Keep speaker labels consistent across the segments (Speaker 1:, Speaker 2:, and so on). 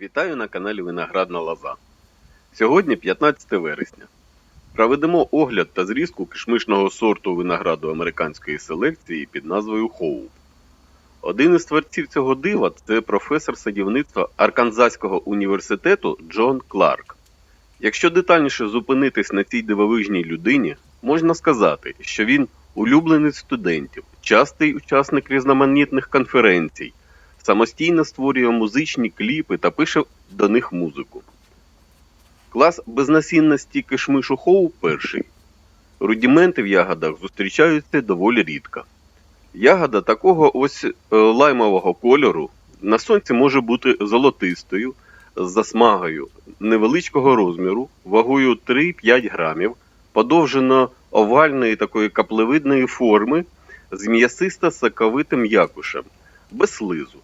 Speaker 1: Вітаю на каналі Виноградна Лоза. Сьогодні 15 вересня. Проведемо огляд та зрізку кишмишного сорту винограду американської селекції під назвою Хоуп. Один із творців цього дива це професор садівництва Арканзаського університету Джон Кларк. Якщо детальніше зупинитись на цій дивовижній людині, можна сказати, що він улюбленець студентів, частий учасник різноманітних конференцій, самостійно створює музичні кліпи та пише до них музику. Клас безнасінності кишмишу Хоу перший. Рудіменти в ягодах зустрічаються доволі рідко. Ягода такого ось е, лаймового кольору на сонці може бути золотистою, з засмагою невеличкого розміру, вагою 3-5 грамів, подовжено овальної такої каплевидної форми з м'ясисто соковитим якушем, без слизу.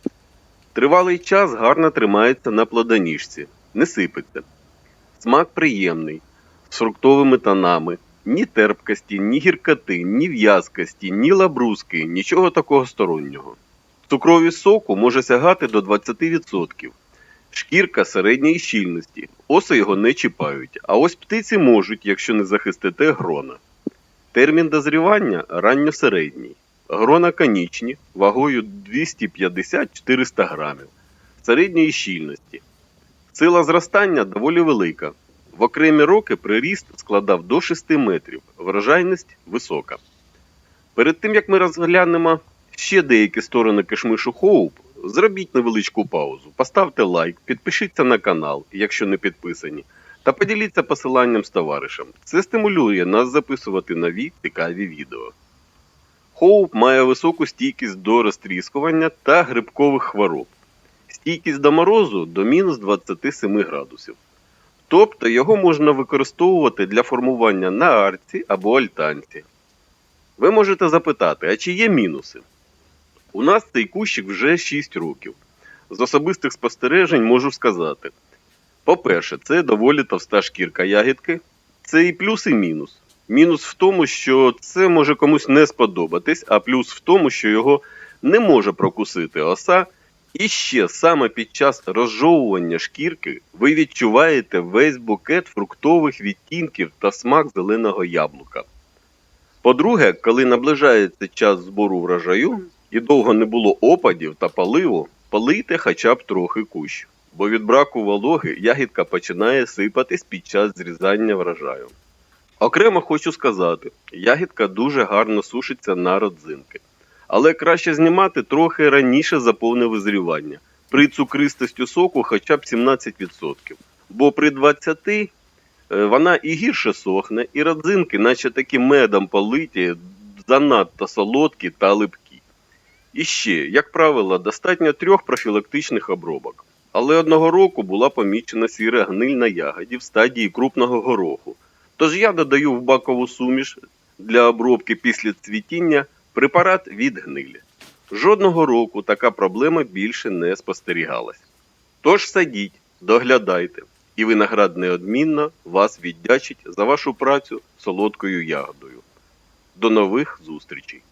Speaker 1: Тривалий час гарно тримається на плодоніжці, не сипеться. Смак приємний, з фруктовими тонами, ні терпкості, ні гіркоти, ні в'язкості, ні лабрузки, нічого такого стороннього. Цукровість соку може сягати до 20%. Шкірка середньої щільності, оси його не чіпають, а ось птиці можуть, якщо не захистите грона. Термін дозрівання ранньосередній. Грона конічні, вагою 250-400 грамів, середньої щільності. Сила зростання доволі велика. В окремі роки приріст складав до 6 метрів, врожайність висока. Перед тим як ми розглянемо ще деякі сторони кишмишу Хоуп, зробіть невеличку паузу, поставте лайк, підпишіться на канал, якщо не підписані, та поділіться посиланням з товаришем. Це стимулює нас записувати нові цікаві відео. Хоуп має високу стійкість до розтріскування та грибкових хвороб. Стійкість до морозу до мінус 27 градусів. Тобто його можна використовувати для формування на арці або альтанці. Ви можете запитати, а чи є мінуси? У нас цей кущик вже 6 років. З особистих спостережень можу сказати. По-перше, це доволі товста шкірка ягідки. Це і плюс, і мінус. Мінус в тому, що це може комусь не сподобатись, а плюс в тому, що його не може прокусити оса. І ще саме під час розжовування шкірки ви відчуваєте весь букет фруктових відтінків та смак зеленого яблука. По-друге, коли наближається час збору врожаю і довго не було опадів та поливу, полийте хоча б трохи кущ, бо від браку вологи ягідка починає сипатись під час зрізання врожаю. Окремо хочу сказати, ягідка дуже гарно сушиться на родзинки. Але краще знімати трохи раніше за повне визрівання. При цукристості соку хоча б 17%. Бо при 20 е, вона і гірше сохне, і родзинки, наче такі медом политі, занадто солодкі та липкі. І ще, як правило, достатньо трьох профілактичних обробок. Але одного року була помічена сіра гниль на ягоді в стадії крупного гороху. Тож я додаю в бакову суміш для обробки після цвітіння препарат від гнилі. Жодного року така проблема більше не спостерігалась. Тож садіть, доглядайте, і виноград неодмінно вас віддячить за вашу працю солодкою ягодою. До нових зустрічей!